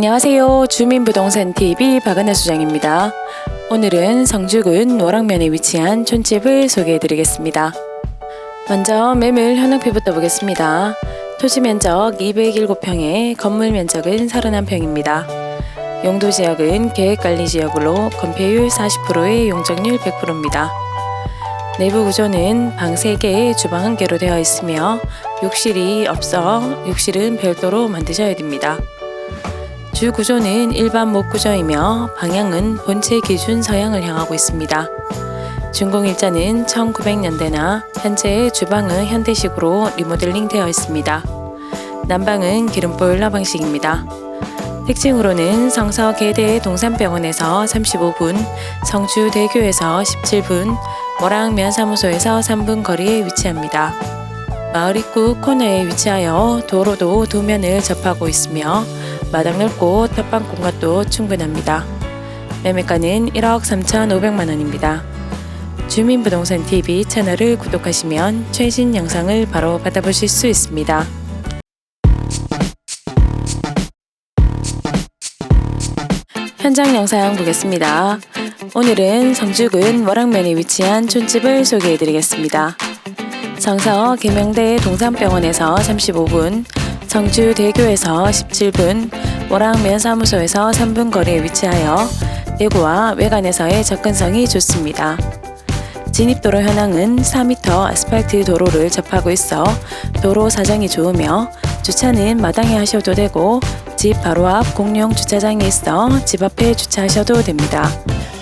안녕하세요. 주민부동산TV 박은혜 수장입니다. 오늘은 성주군 노랑면에 위치한 촌집을 소개해 드리겠습니다. 먼저 매물 현황표부터 보겠습니다. 토지 면적 207평에 건물 면적은 31평입니다. 용도 지역은 계획관리 지역으로 건폐율 40%의 용적률 100%입니다. 내부 구조는 방 3개, 주방 1개로 되어 있으며 욕실이 없어 욕실은 별도로 만드셔야 됩니다. 주 구조는 일반 목 구조이며 방향은 본체 기준 서양을 향하고 있습니다. 준공일자는 1900년대나 현재 주방은 현대식으로 리모델링 되어 있습니다. 난방은 기름 보일러 방식입니다. 특징으로는 성서 계대 동산병원에서 35분, 성주대교에서 17분, 모랑 면사무소에서 3분 거리에 위치합니다. 마을 입구 코너에 위치하여 도로도 두 면을 접하고 있으며 마당 넓고 텃방 공간도 충분합니다. 매매가는 1억 3,500만 원입니다. 주민부동산 TV 채널을 구독하시면 최신 영상을 바로 받아보실 수 있습니다. 현장 영상 보겠습니다. 오늘은 성주군 월악면에 위치한 촌집을 소개해 드리겠습니다. 성서 계명대 동산병원에서 35분, 성주대교에서 17분, 월악면사무소에서 3분 거리에 위치하여 내구와 외관에서의 접근성이 좋습니다. 진입도로 현황은 4m 아스팔트 도로를 접하고 있어 도로 사정이 좋으며 주차는 마당에 하셔도 되고 집 바로 앞 공용 주차장이 있어 집 앞에 주차하셔도 됩니다.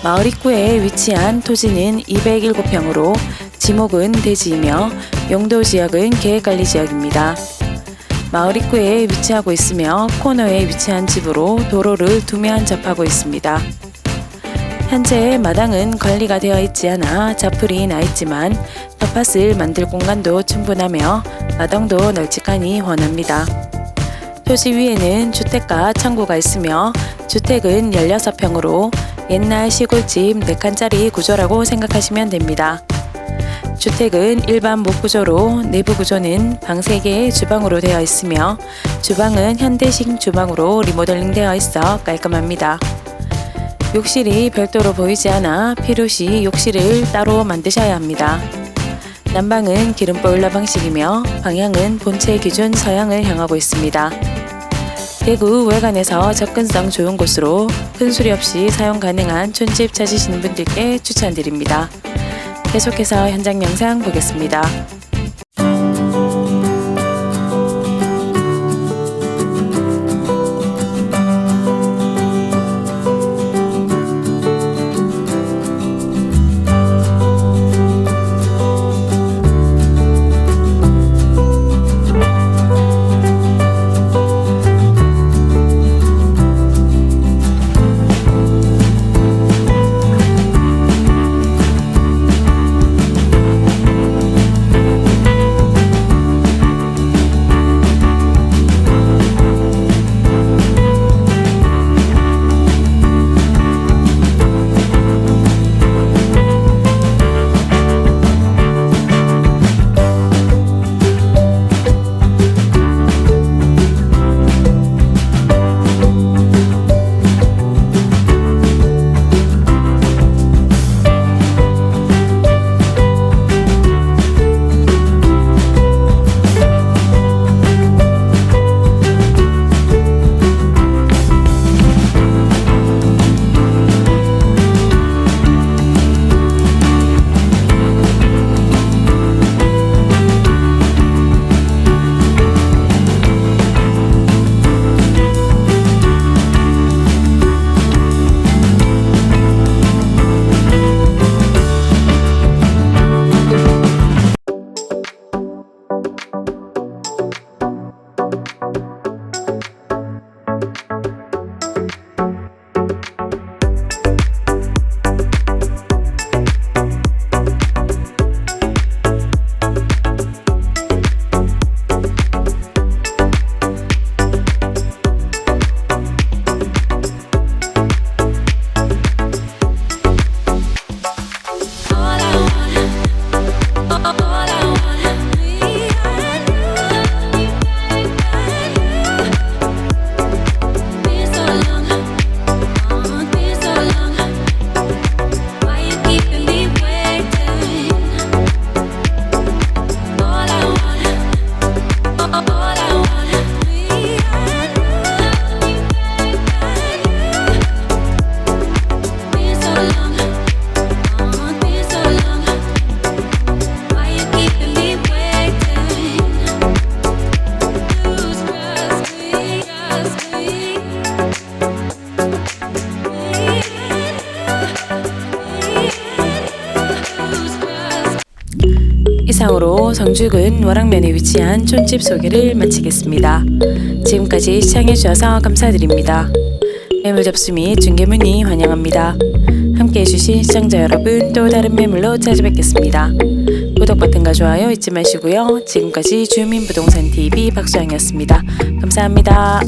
마을 입구에 위치한 토지는 207평으로 지목은 대지이며 용도 지역은 계획관리 지역입니다. 마을 입구에 위치하고 있으며 코너에 위치한 집으로 도로를 두면 접하고 있습니다. 현재 마당은 관리가 되어 있지 않아 자풀이 나 있지만 텃밭을 만들 공간도 충분하며 마당도 널찍하니 원합니다. 토지 위에는 주택과 창고가 있으며 주택은 16평으로 옛날 시골집 4칸짜리 구조라고 생각하시면 됩니다. 주택은 일반 목구조로 내부 구조는 방 3개의 주방으로 되어 있으며 주방은 현대식 주방으로 리모델링 되어 있어 깔끔합니다. 욕실이 별도로 보이지 않아 필요시 욕실을 따로 만드셔야 합니다. 난방은 기름 보일러 방식이며 방향은 본체 기준 서양을 향하고 있습니다. 대구 외관에서 접근성 좋은 곳으로 큰 수리 없이 사용 가능한 촌집 찾으시는 분들께 추천드립니다. 계속해서 현장 영상 보겠습니다. 이상으로 성주군 월악면에 위치한 촌집 소개를 마치겠습니다. 지금까지 시청해주셔서 감사드립니다. 매물 접수 및 중개 문의 환영합니다. 함께 해주신 시청자 여러분 또 다른 매물로 찾아뵙겠습니다. 구독 버튼과 좋아요 잊지 마시고요. 지금까지 주민부동산TV 박수영이었습니다. 감사합니다.